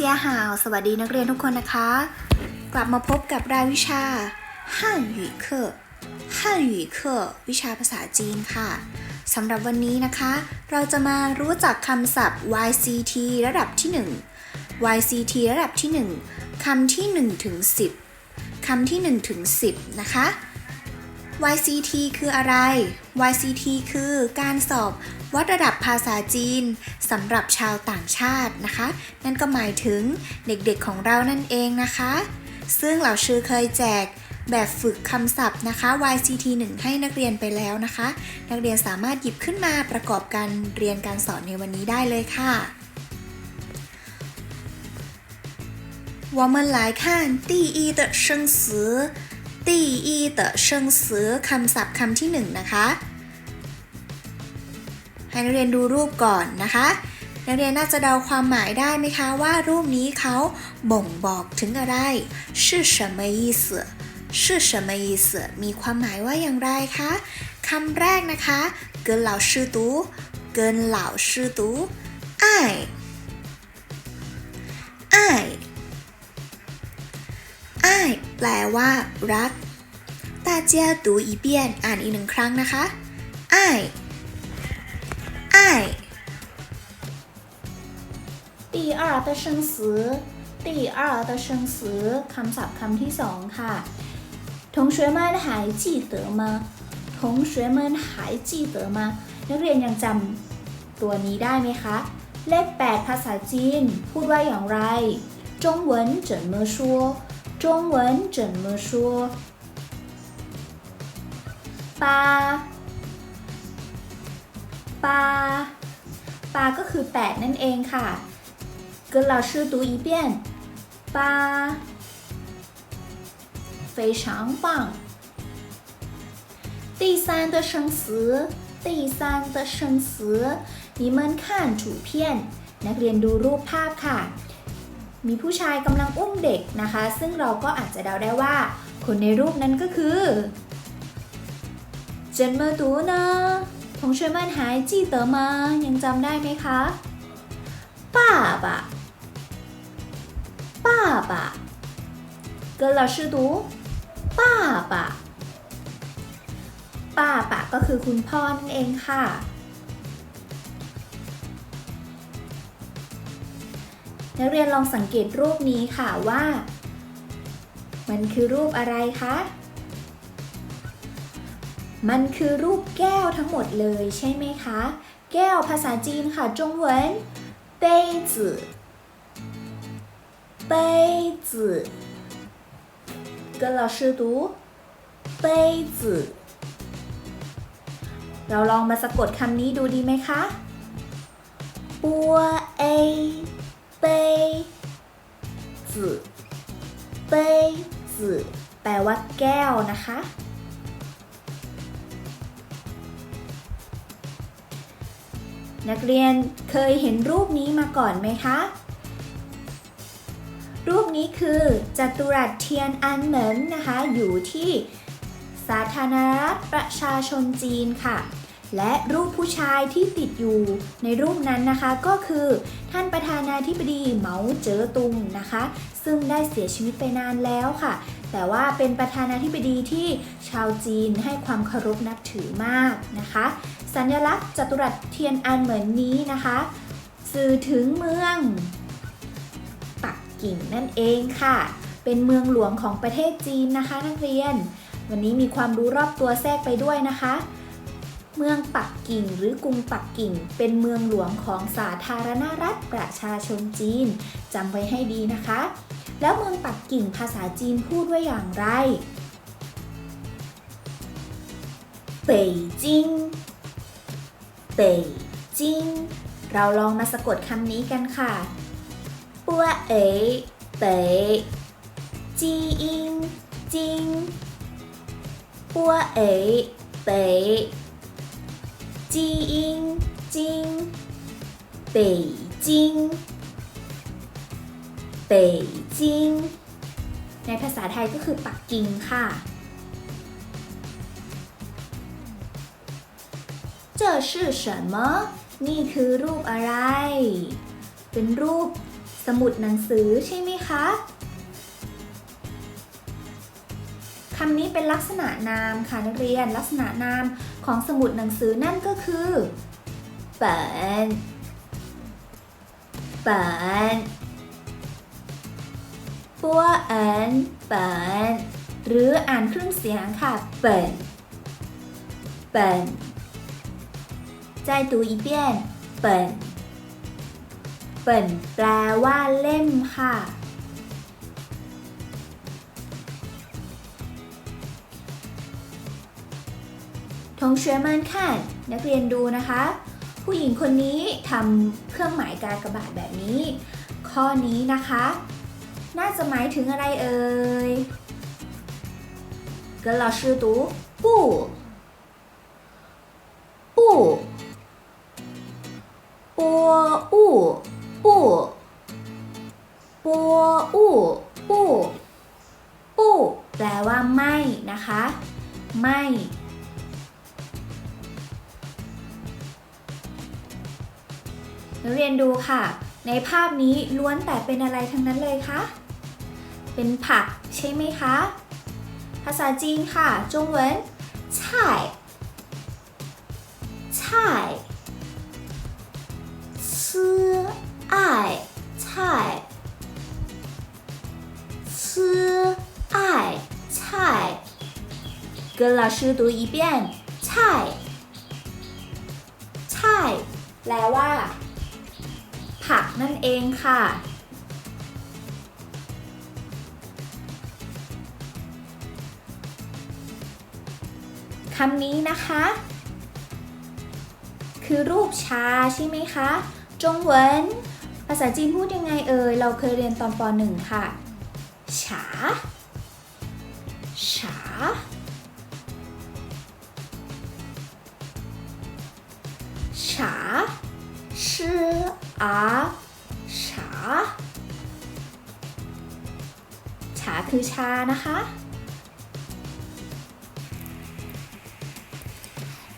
เจียหาว สวัสดีนักเรียนทุกคนนะคะ กลับมาพบกับรายวิชาฮั่นหยู่เคอฮั่นหยู่เคอวิชาภาษาจีนค่ะสำหรับวันนี้นะคะ เราจะมารู้จักคำศัพท์ YCT ระดับที่ 1 YCT ระดับที่ 1 คำที่1ถึง10คำที่1ถึง10 นะคะ YCT คืออะไร YCT คือการสอบ วัดระดับภาษาจีนสำหรับชาวต่างชาตินะคะ นั่นก็หมายถึงเด็กๆของเรานั่นเองนะคะ ซึ่งเหล่าชื่อเคยแจกแบบฝึกคำศัพท์นะคะ YCT 1 ให้นักเรียนไปแล้วนะคะ นักเรียนสามารถหยิบขึ้นมาประกอบการเรียนการสอนในวันนี้ได้เลยค่ะ我们来看第一的生词第一的生词คำศัพท์คำที่หนึ่งนะคะ ให้นักเรียนดูรูปก่อนนะคะ นักเรียนน่าจะเดาความหมายได้ไหมคะว่ารูปนี้เขาบ่งบอกถึงอะไร是什么意思是什么意思มีความหมายว่าอย่างไรคะคำแรกนะคะเกินเหล่าชื่อตูเกินเหล่าชื่อตูอ้ายอ้ายอ้ายแปลว่า รัก大家读一遍อ่านอีกหนึ่งครั้งนะคะอ้ายอ้ าย 第二的生词第二的生词คำศัพท์คำที่สองค่ะ同学们还记得吗同学们还记得吗นักเรียนยังจำตัวนี้ได้ไหมคะ เลขแปดภาษาจีน พูดว่าอย่างไร中文怎么说中文怎么说ปา ปาปาก็คือ 8 นั่นเองค่ะ跟老师读一遍八非常棒第三的生词第三的生词你们看图片นักเรียนดูรูปภาพค่ะ มีผู้ชายกำลังอุ้มเด็กนะคะ ซึ่งเราก็อาจจะเดาได้ว่า คนในรูปนั้นก็คือเจนเมอร์ตูนะ 同学们还记得吗ยังจำได้ไหมคะ爸爸爸爸跟老师读爸爸ป้าปะก็คือคุณพ่อนั่นเองค่ะ นักเรียนลองสังเกตรูปนี้ค่ะว่า มันคือรูปอะไรคะ มันคือรูปแก้วทั้งหมดเลยใช่ไหมคะ แก้วภาษาจีนค่ะจงเหวิน杯子杯子跟老师读杯子เราลองมาสะกดคำนี้ดูดีไหมคะปัวเอเป้จืเป้จืแปลว่าแก้วนะคะ นักเรียนเคยเห็นรูปนี้มาก่อนไหมคะ รูปนี้คือจัตุรัสเทียนอันเหมินนะคะ อยู่ที่สาธารณรัฐประชาชนจีนค่ะ และรูปผู้ชายที่ติดอยู่ในรูปนั้นนะคะก็คือท่านประธานาธิบดีเหมาเจ๋อตุงนะคะ ซึ่งได้เสียชีวิตไปนานแล้วค่ะ แต่ว่าเป็นประธานาธิบดีที่ชาวจีนให้ความเคารพนับถือมากนะคะ สัญลักษณ์จัตุรัสเทียนอันเหมือนนี้นะคะ สื่อถึงเมืองปักกิ่งนั่นเองค่ะ เป็นเมืองหลวงของประเทศจีนนะคะ นักเรียน วันนี้มีความรู้รอบตัวแทรกไปด้วยนะคะ เมืองปักกิ่งหรือกรุงปักกิ่ง เป็นเมืองหลวงของสาธารณรัฐประชาชนจีนจำไว้ให้ดีนะคะ แล้วเมืองปักกิ่งภาษาจีนพูดว่าอย่างไรเป่ยจิง เป่ยจิงเราลองมาสะกดคำนี้กันค่ะปัวเอ๋ยเป๋ยจีอิงจิงปัวเอ๋ยเป๋ยจีอิงจิงเป่ยจิงเป่ยจิงในภาษาไทยก็คือปักกิ่งค่ะ ชื่อฉันมะนี่คือรูปอะไร เป็นรูปสมุดหนังสือใช่ไหมคะคำนี้เป็นลักษณะนามค่ะนักเรียนลักษณะนามของสมุดหนังสือนั่นก็คือเปินเปินปัวเอินเปินหรืออ่านครึ่งเสียงค่ะเปินเปิน 再读一遍เปินเปินแปลว่าเล่มค่ะ ทงเชยมันค่ะนักเรียนดูนะคะ ผู้หญิงคนนี้ทำเครื่องหมายการกระบาดแบบนี้ ข้อนี้นะคะ น่าจะหมายถึงอะไรเอ่ย跟老师读不不 อู้อู้ปัวอูปู้ปู้แปลว่าไม่นะคะ ไม่ นัเรียนดูค่ะ ในภาพนี้ล้วนแต่เป็นอะไรทั้งนั้นเลยคะ เป็นผักใช่ไหมคะ ภาษาจีนค่ะ จงเวินช่าช่ 菜菜吃爱菜吃爱菜跟老师读一遍菜菜แปลว่า ผักนั่นเองค่ะ คำนี้นะคะ คือรูปชาใช่ไหมคะ จงเหวินภาษาจีนพูดยังไงเอ่ย เราเคยเรียนตอนป .1 ค่ะ ฉา ฉา ฉา ชื่ออาฉา ฉาคือชานะคะ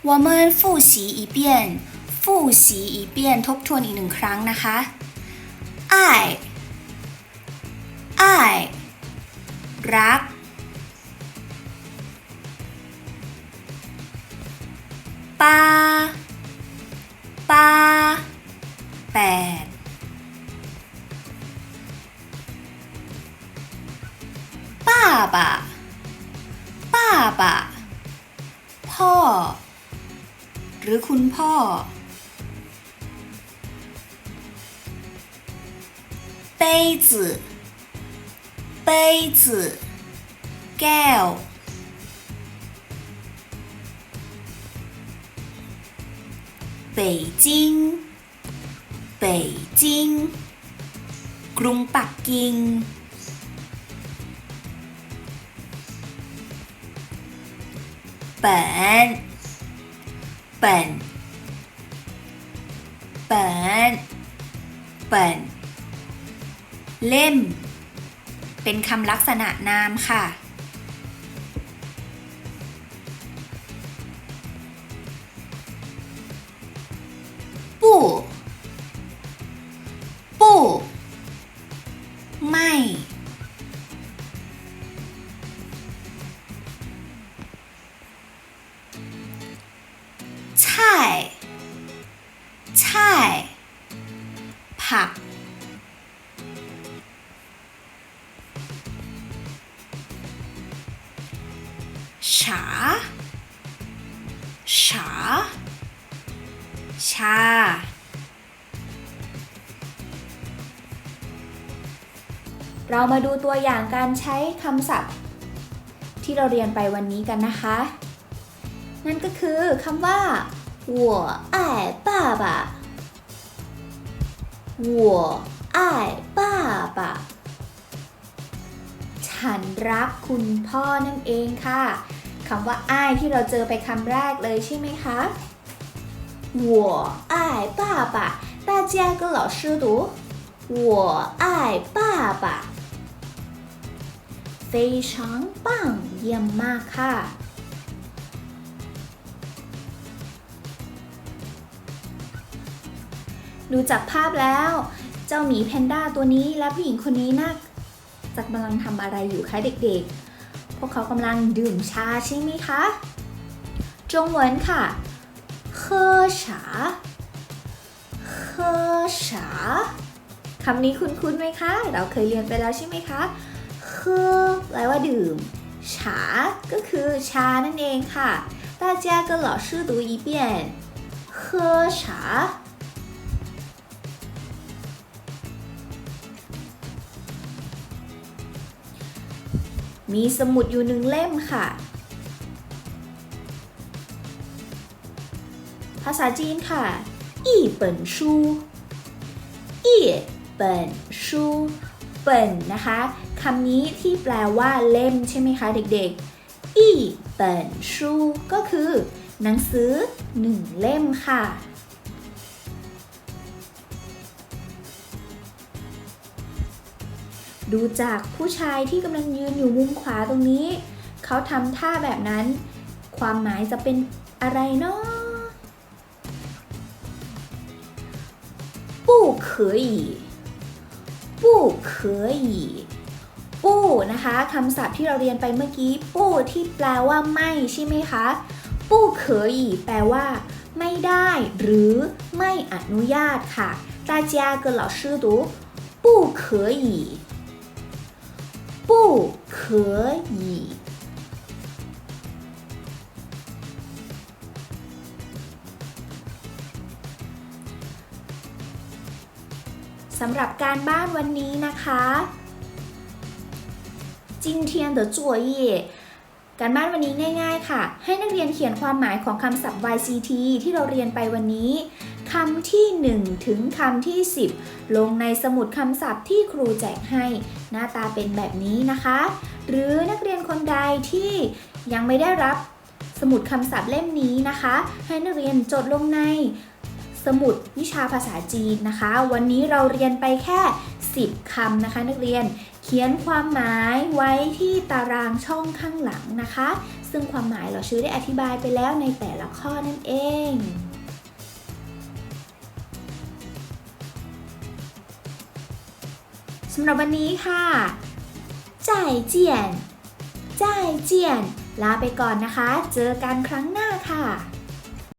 我们复习一遍 ฟู่สีอีเปียนทบทวนอีกหนึ่งครั้งนะคะไอ้ไอ้รัก ปา ปา แปด ป้าบะป้าบะพ่อ หรือคุณพ่อ 杯子杯子，gal 北京北京 glumbugging 本本本本。 เล่ม เป็นคำลักษณะนามค่ะ ฉา ฉา ชา เรามาดูตัวอย่างการใช้คำศัพท์ ที่เราเรียนไปวันนี้กันนะคะ นั่นก็คือคำว่าหัวไอ้ป้าบ่าหัวไอ้พ่า ฉันรักคุณพ่อนั่นเองค่ะคำว่าอ้ายที่เราเจอไปคำแรกเลยใช่ไหมคะ我爱爸爸大家跟老师读我爱爸爸非常棒เยี่ยมมากค่ะ ดูจากภาพแล้ว เจ้าหมีแพนด้าตัวนี้และผู้หญิงคนนี้น่า จัดกำลังทำอะไรอยู่คะเด็กๆ พวกเขากำลังดื่มชาใช่ไหมคะจงวนค่ะ喝茶喝茶คำนี้คุ้นๆไหมคะ เราเคยเรียนไปแล้วใช่ไหมคะ喝แปลว่าดื่มชาก็คือชานั่นเองค่ะ大家跟老师读一遍喝茶 มีสมุดอยู่หนึ่งเล่มค่ะ ภาษาจีนค่ะอีเปิ่นชูอีเปิ่นชูเปิ่นะคะคำนี้ที่แปลว่าเล่มใช่ไหมคะเด็กๆอีเปิ่ชูก็คือ หนังสือหนึ่งเล่มค่ะ ดูจากผู้ชายที่กำลังยืนอยู่มุมขวาตรงนี้ เขาทำท่าแบบนั้น ความหมายจะเป็นอะไรเนาะ不可以不可以ปู้นะคะคำศัพท์ที่เราเรียนไปเมื่อกี้ ปู้ที่แปลว่าไม่ใช่ไหมคะปู้เคยแปลว่า ไม่ได้ หรือไม่อนุญาตค่ะ大家跟老师读不可以 不可以สำหรับการบ้านวันนี้นะคะ今天的作业การบ้านวันนี้ง่าย ๆ ค่ะ ให้นักเรียนเขียนความหมายของคำศัพท์ YCT ที่เราเรียนไปวันนี้คำที่ 1 ถึงคำที่ 10 ลงในสมุดคำศัพท์ที่ครูแจกให้ หน้าตาเป็นแบบนี้นะคะ หรือนักเรียนคนใดที่ยังไม่ได้รับสมุดคำศัพท์เล่มนี้นะคะ ให้นักเรียนจดลงในสมุดวิชาภาษาจีนนะคะ วันนี้เราเรียนไปแค่ 10คำนะคะ นักเรียนเขียนความหมายไว้ที่ตารางช่องข้างหลังนะคะ ซึ่งความหมายเราชื่อได้อธิบายไปแล้วในแต่ละข้อนั่นเองำหรับวันนี้ค่ะจ่ายเจียนจ่ายเจียน ลาไปก่อนนะคะ เจอกันครั้งหน้าค่ะ